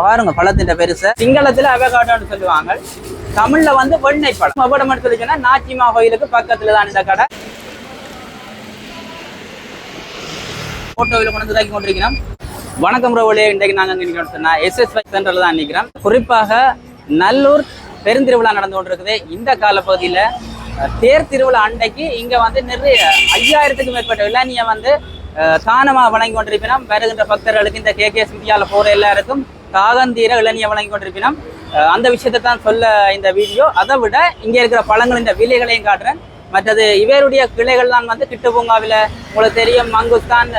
பாருங்க பழத்தின் பெருசு. சிங்களத்துல அவகாடோன்னு சொல்லுவாங்க. தமிழ்ல வந்து வெண்ணெய் பழம். அவடம் எடுத்து நாச்சிமா கோயிலுக்கு பக்கத்துல தான் இந்த கடை. போட்டோவில் கொண்டு தாக்கி கொண்டிருக்கிறோம். வணக்கம் ரோவலே இன்றைக்கு நாங்கள் அங்கே நிற்கிறோம் சொன்னா எஸ்எஸ்ஐ சென்டரில் தான் நிற்கிறோம் குறிப்பாக நல்லூர் பெருந்திருவிழா நடந்து கொண்டிருக்குது. இந்த காலப்பகுதியில் தேர் திருவிழா அன்றைக்கு இங்கே வந்து நிறைய ஐயாயிரத்துக்கும் மேற்பட்ட இளைஞ வந்து தானமாக வழங்கி கொண்டிருப்பினோம் வருகின்ற பக்தர்களுக்கு இந்த கே கே இந்தியாவில் போகிற எல்லாருக்கும் தாகந்தீர இளநியை வழங்கி கொண்டிருப்பினோம் அந்த விஷயத்தை தான் சொல்ல இந்த வீடியோ. அதை விட இங்கே இருக்கிற பழங்கள் இந்த விலைகளையும் காட்டுறேன். மற்றது இவருடைய கிளைகள் தான் வந்து கிட்டு பூங்காவில் உங்களுக்கு தெரியும் மங்குஸ்தான்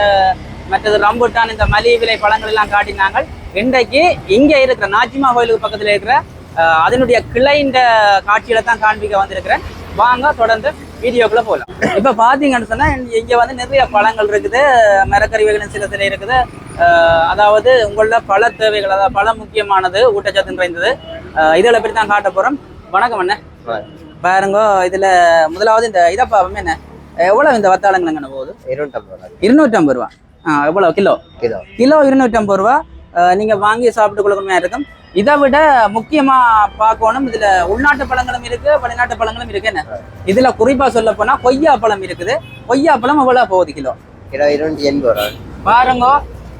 மற்றது ரம்புட்டான் இந்த மலி விலை பழங்கள் எல்லாம் காட்டினாங்க இன்றைக்கு இங்கே இருக்கிற நாச்சிமா கோயிலுக்கு பக்கத்தில் இருக்கிற அதனுடைய கிளைன்ற காட்சியில தான் காண்பிக்க வந்திருக்கிறேன். வாங்க தொடர்ந்து வீடியோக்குள்ள போகலாம் இப்போ பார்த்தீங்கன்னு சொன்னால் இங்கே வந்து நிறைய பழங்கள் இருக்குது மரக்கறி வகைகள் சில சில இருக்குது. அதாவது உங்களோட பழ தேவைகள் அதாவது பழம் முக்கியமானது ஊட்டச்சத்து நிறைந்தது. இதில் பற்றி தான் காட்ட போகிறோம் வணக்கம் அண்ணே. பாருங்க இதுல முதலாவது இந்த இதப்பா என்ன? எவ்வளவு இந்த வத்தாளங்கள்ங்க போகுது? இருநூற்றம்பது ரூபா. இருநூற்றம்பது ரூபா. ஆ எவ்வளவு? கிலோ? கிலோ. கிலோ இருநூற்றம்பது ரூபா. அஹ், நீங்க வாங்கி சாப்பிட்டு கொடுக்கணுமா இருக்கும். இதை விட முக்கியமா பார்க்கணும். இதுல உள்நாட்டு பழங்களும் இருக்கு வெளிநாட்டு பழங்களும் இருக்கு என்ன? இதுல குறிப்பா சொல்ல போனா கொய்யா பழம் இருக்குது. கொய்யா பழம் எவ்வளவு? போகுது கிலோ. இருநூற்றி எண்பது ரூபா. பாருங்க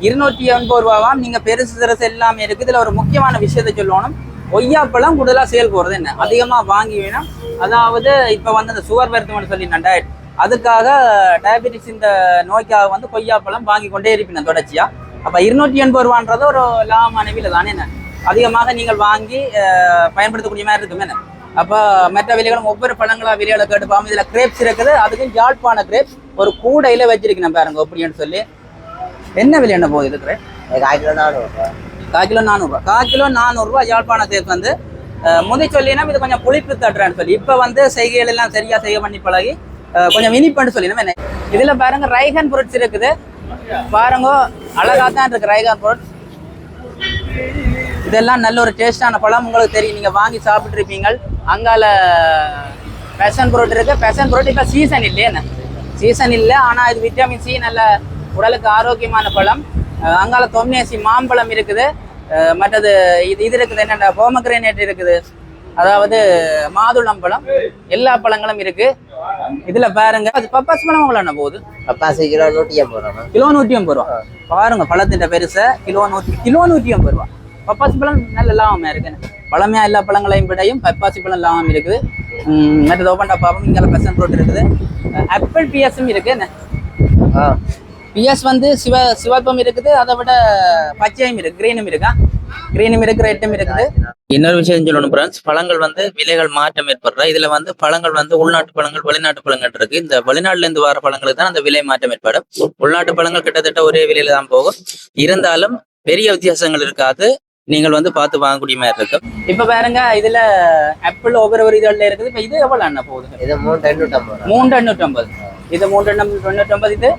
இருநூற்றி எண்பது ரூபாவாம் நீங்க பெருசு சிறுசு எல்லாமே இருக்கு. இதுல ஒரு முக்கியமான விஷயத்தை சொல்லணும். கொய்யாப்பழம் கூடுதலா சேல் போறது என்ன? அதிகமா வாங்கி வேணும். அதாவது இப்ப வந்து அந்த சுகர் வருத்தம்னு சொல்லி நான் டயட் அதுக்காக டயபெட்டிஸ் இந்த நோய்க்காக வந்து கொய்யாப்பழம் வாங்கி கொண்டே இருப்பினேன் தொடர்ச்சியா. அப்ப இருநூற்றி எண்பது ரூபான்றது ஒரு லாபமான விலை தானே. என்ன? அதிகமாக நீங்கள் வாங்கி பயன்படுத்தக்கூடிய மாதிரி இருக்கும். என்ன? அப்ப மற்ற விலைகளும் ஒவ்வொரு பழங்களா விலையில கேட்டுப்பாம இதுல கிரேப்ஸ் இருக்குது. அதுக்கும் யாழ்ப்பாண கிரேப்ஸ் ஒரு கூடையில வச்சிருக்கேன் பாருங்க அப்படின்னு சொல்லி. என்ன விலை என்ன போகுது இருக்கிற கால் கிலோ நானூறு ரூபா. கால் கிலோ நானூறுரூவா கால் கிலோ நானூறுரூவா யாழ்ப்பாண கிரேப்ஸ் வந்து முந்தி சொல்லினா இது கொஞ்சம் புளிப்பு தட்டுறான்னு சொல்லி. இப்போ வந்து செய்கைகள் எல்லாம் சரியா செய்ய பண்ணி பழகி கொஞ்சம் இனிப்புன்னு சொல்லி என்ன? இதுல பாருங்க ரைகன் பொருட்ஸ் இருக்குது. பாருங்க அழகா தான் இருக்கு ரைகன் பொருள். இதெல்லாம் நல்ல ஒரு டேஸ்டான பழம். உங்களுக்கு தெரியும் நீங்க வாங்கி சாப்பிட்டுருப்பீங்க அங்கால பேஷன் ஃப்ரூட் இருக்கு. பேஷன் ஃப்ரூட் இப்போ சீசன் இல்லையே சீசன் இல்லை ஆனா இது விட்டமின் சி நல்ல உடலுக்கு ஆரோக்கியமான பழம். அங்கால தொம்னேசி மாம்பழம் இருக்குது. மற்றது இது இது இருக்குது என்னென்ன போமக்ரேனேட் இருக்குது. அதாவது மாதுளம்பழம். எல்லா பழங்களும் இருக்கு. இதுல பாருங்க அது பப்பாஸ் பழம் என்ன போகுது? பப்பாசி கிலோ நூற்றி எண்பது ரூபா கிலோ நூற்றி ஐம்பது ரூபா. பாருங்க பழத்தின் பெருசை கிலோ நூற்றி கிலோ நூற்றி ஐம்பது ரூபா. பப்பாசி பழம் நல்ல லாபமா இருக்கு பழமையா எல்லா பழங்களையும் விடையும் பப்பாசி பழம் லாபம் இருக்குது. உம், மற்றது ஓபன் டாப்பாவும் இங்கே பெசன் ஃப்ரூட் இருக்குது. ஆப்பிள் பிஎஸும் இருக்கு என்ன பிஎஸ் வந்து சிவ சிவப்பம் இருக்குது அதை விட பச்சையும் இருக்கு கிரீனும் இருக்கா? கிரீனும் இருக்கு ரெட்டும் இருக்குது. இன்னொரு விஷயம் சொல்லணும் ஃப்ரெண்ட்ஸ் பழங்கள் வந்து விலைகள் மாற்றம் ஏற்படுற. இதுல வந்து பழங்கள் வந்து உள்நாட்டு பழங்கள் வெளிநாட்டு பழங்கள் இருக்கு. இந்த வெளிநாட்டுல இருந்து வர பழங்களுக்கு தான் அந்த விலை மாற்றம் ஏற்படும். உள்நாட்டு பழங்கள் கிட்டத்தட்ட ஒரே விலையில தான் போகும். இருந்தாலும் பெரிய வித்தியாசங்கள் இருக்காது. நீங்கள் வந்து பார்த்து வாங்கக்கூடிய மாதிரி இருக்கும் இப்ப பாருங்க இதுல ஆப்பிள் ஒவ்வொரு ஒரு இதழ்ல இருக்குது. இப்ப இது எவ்வளவு அண்ணா போகுது? இது மூணு எண்ணூற்றம்பது மூன்று எண்ணூற்றம்பது. இது மூன்று தொண்ணூற்றம்பது இது?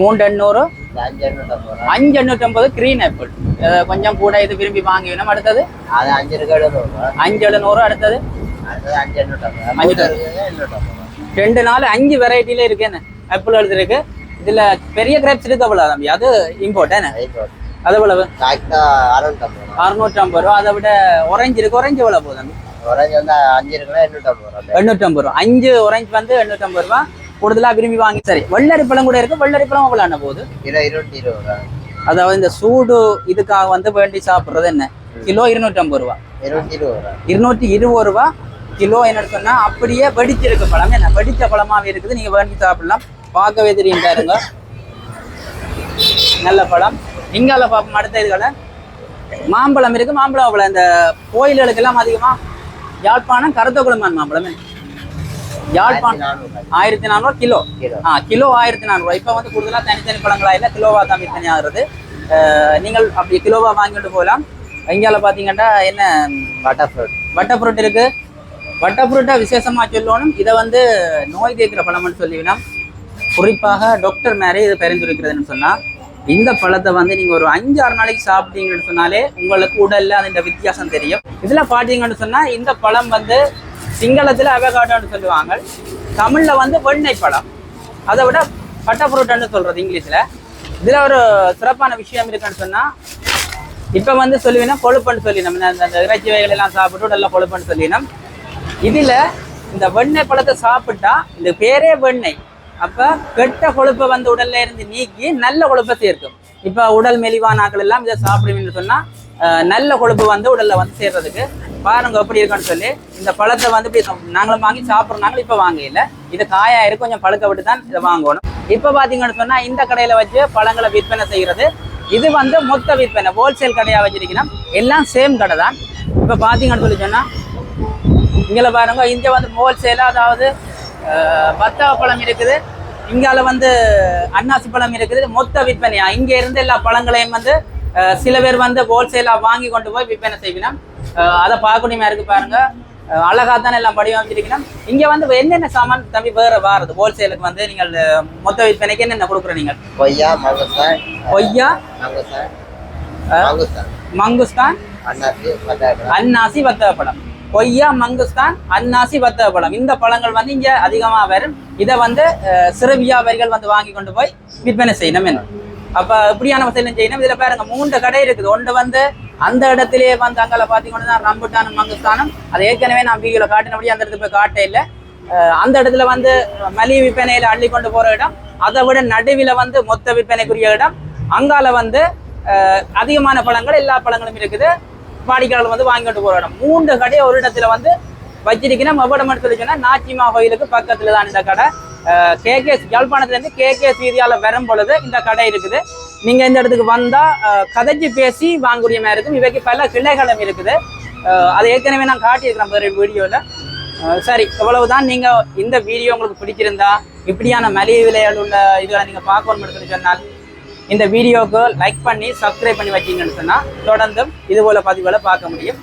மூன்று எண்ணூறு அஞ்சு எண்ணூற்றம்பது அஞ்சு எண்ணூற்றம்பது கிரீன் ஆப்பிள் கொஞ்சம் கூட இது விரும்பி வாங்கி வேணும் அடுத்தது? அது அஞ்சு எழுநூறுவா அஞ்சு எழுநூறு அடுத்தது? அடுத்தது அஞ்சு எண்ணூற்றம்பது எண்ணூற்றம்பது ரெண்டு நாள் அஞ்சு வெரைட்டில இருக்கு என்ன? ஆப்பிள் எழுது இருக்கு. இதுல பெரிய கிரேப்ஸ் இருக்கு அவ்வளவு தம்பி. அது இம்போர்ட் என்ன அது எவ்வளவு? அறுநூற்றி ஐம்பது ரூபா. அதை விட orange இருக்கு. orange எவ்வளவு போகுது தம்பி? Orange வந்து அஞ்சு இருக்குன்னா எண்ணூற்றம்பது ரூபா ரூபா. அஞ்சு orange வந்து எண்ணூற்றி ஐம்பது ரூபா. கூடுதலா விரும்பி வாங்கி சரி வெள்ளரி பழம் கூட இருக்கு. வெள்ளரி பழம் எவ்வளவு என்ன போகுது? கிலோ இருநூற்றி இருபது ரூபா அதாவது இந்த சூடு இதுக்காக வந்து வேண்டி சாப்பிடுறது என்ன? கிலோ இருநூற்றி ஐம்பது ரூபா. இருநூற்றி இருபது ரூபா. இருநூற்றி இருபது ரூபா கிலோ என்ன சொன்னா அப்படியே வெடிச்சிருக்க பழம். என்ன? வெடிச்ச பழமாவே இருக்குது. நீங்க வாங்கி சாப்பிடலாம். பார்க்கவே தெரியும் பாருங்க. நல்ல பழம். இங்கால பார்ப்போம். அடுத்த இதுகளை. மாம்பழம் இருக்கு. மாம்பழம் அவ்வளோ இந்த கோயில்களுக்கு எல்லாம் அதிகமா யாழ்ப்பாணம் கருத்தகுளமான் மாம்பழம்? யாழ்ப்பாணம் நானூறு. ஆயிரத்தி நானூறு கிலோ. கிலோ. ஆ கிலோ ஆயிரத்தி நானூறுவா இப்போ வந்து கூடுதலாக தனித்தனி பழங்களா இல்லை கிலோவா தான் விற்பனை ஆகுறது. நீங்கள் அப்படி கிலோவா வாங்கிட்டு போகலாம். இங்கால பார்த்தீங்கன்னா என்ன? பட்டர் ஃப்ரூட் வட்டை ஃப்ரூட் இருக்கு. வட்டை ஃப்ரூட்டை விசேஷமா சொல்லணும். இதை வந்து நோய் தீர்க்கிற பழம்னு சொல்லிவிடும் குறிப்பாக டாக்டர் மேரே இது பரிந்துரைக்கிறதுன்னு சொன்னா இந்த பழத்தை வந்து நீங்க ஒரு அஞ்சு ஆறு நாளைக்கு சாப்பிட்டீங்கன்னு சொன்னாலே உங்களுக்கு உடல்ல அதோட வித்தியாசம் தெரியும். இதுல பாத்தீங்கன்னு சொன்னா இந்த பழம் வந்து சிங்களத்தில் அவகாடோன்னு சொல்லுவாங்க. தமிழில் வந்து வெண்ணெய் பழம். அதை விட பட்டை ஃப்ரூட்டுன்னு சொல்கிறது இங்கிலீஷில். இதில் ஒரு சிறப்பான விஷயம் இருக்குன்னு சொன்னால் இப்போ வந்து சொல்லுவீங்கன்னா கொழுப்புன்னு சொல்லினோம் இந்த இறைச்சி வகைகள் எல்லாம் சாப்பிட்டு நல்லா கொழுப்புன்னு சொல்லினோம் இதில் இந்த வெண்ணெய் பழத்தை சாப்பிட்டா இந்த பேரே வெண்ணெய். அப்போ கெட்ட கொழுப்பை வந்து உடல்ல இருந்து நீக்கி நல்ல கொழுப்பை சேர்க்கும். இப்போ உடல் மெலிவான ஆட்கள் எல்லாம் இதை சாப்பிடுவீங்கன்னு சொன்னால் நல்ல கொழுப்பு வந்து உடலில் வந்து சேர்றதுக்கு பாருங்க எப்படி இருக்குன்னு சொல்லி இந்த பழத்தை வந்து இப்படி நாங்களும் வாங்கி சாப்பிட்றோம். நாங்களும் வாங்க வாங்கல இது காயா கொஞ்சம் பழுக்க விட்டு தான் இதை வாங்கணும். இப்போ பார்த்தீங்கன்னு சொன்னால் இந்த கடையில் வச்சு பழங்களை விற்பனை செய்யறது. இது வந்து மொத்த விற்பனை ஹோல்சேல் கடையாக வச்சிருக்கணும். எல்லாம் சேம் கடை தான். இப்போ பார்த்தீங்கன்னு சொல்லி சொன்னால் இங்கே பாருங்க இங்கே வந்து ஹோல்சேலாக அதாவது பத்தாவ பழம் இருக்குது. இங்கால வந்து அன்னாசி பழம் இருக்குது. மொத்த விற்பனையா? இங்கே இருந்து எல்லா பழங்களையும் வந்து சில பேர் வந்து ஹோல்சேலாக வாங்கி கொண்டு போய் விற்பனை செய்வினோம் அதை பார்க்கணுமே இருக்கு பாருங்க. அஹ், அழகா தானே எல்லாம் வடிவமைச்சிருக்கணும். இங்க வந்து என்னென்ன சாமான் தம்பி வேற வாரது? ஹோல்சேலுக்கு வந்து நீங்கள் மொத்த விற்பனைக்கு என்னென்ன கொடுக்குற நீங்கள்? கொய்யா மங்குஸ்தான் கொய்யா மங்குஸ்தான் அன்னாசி வத்தக பழம் கொய்யா மங்குஸ்தான் அன்னாசி வத்தக பழம் இந்த பழங்கள் வந்து இங்க அதிகமா வரும். இதை வந்து சிறு வியாபாரிகள் வந்து வாங்கி கொண்டு போய் விற்பனை செய்யணும் என்ன அப்ப இப்படியான வசதியும் செய்யணும்? இதுல பாருங்க மூன்று கடை இருக்குது. ஒன்று வந்து அந்த இடத்திலே வந்து அங்கால பார்த்தீங்கன்னா ரம்புட்டான் மங்குஸ்தானம் அது ஏற்கனவே நான் வீடியோல காட்டினபடி அந்த இடத்துல போய் காட்ட இல்லை. அந்த இடத்துல வந்து மலிவு விற்பனையில அள்ளி கொண்டு போற இடம். அதை விட நடுவில் வந்து மொத்த விற்பனைக்குரிய இடம். அங்கால வந்து அதிகமான பழங்கள் எல்லா பழங்களும் இருக்குது. வாடிக்கையாளர் வந்து வாங்கி கொண்டு போற இடம். மூன்று கடை ஒரு இடத்துல வந்து வச்சிருக்கணும் எவ்வளவு மட்டும் சொல்லி சொன்னா நாச்சிமா கோயிலுக்கு பக்கத்துல தான் இந்த கடை. கே கே கேகேஎஸ் இருந்து கே கே வரும் பொழுது இந்த கடை இருக்குது. நீங்கள் இந்த இடத்துக்கு வந்தால் அஹ், கதைச்சு பேசி வாங்கக்கூடிய மாதிரி இருக்கும். இவைக்கு பல கிளைகளும் இருக்குது. அதை ஏற்கனவே நான் காட்டியிருக்கிறேன் ஒரு வீடியோவில் சரி இவ்வளவுதான். நீங்கள் இந்த வீடியோ உங்களுக்கு பிடிச்சிருந்தா இப்படியான மலிவு விலைகள் உள்ள இதுகளை நீங்கள் பார்க்கணும் சொல்லி சொன்னால் இந்த வீடியோவுக்கு லைக் பண்ணி சப்ஸ்கிரைப் பண்ணி வச்சிங்கன்னு சொன்னால் தொடர்ந்தும் இதுபோல் பதிவுகளை பார்க்க முடியும்.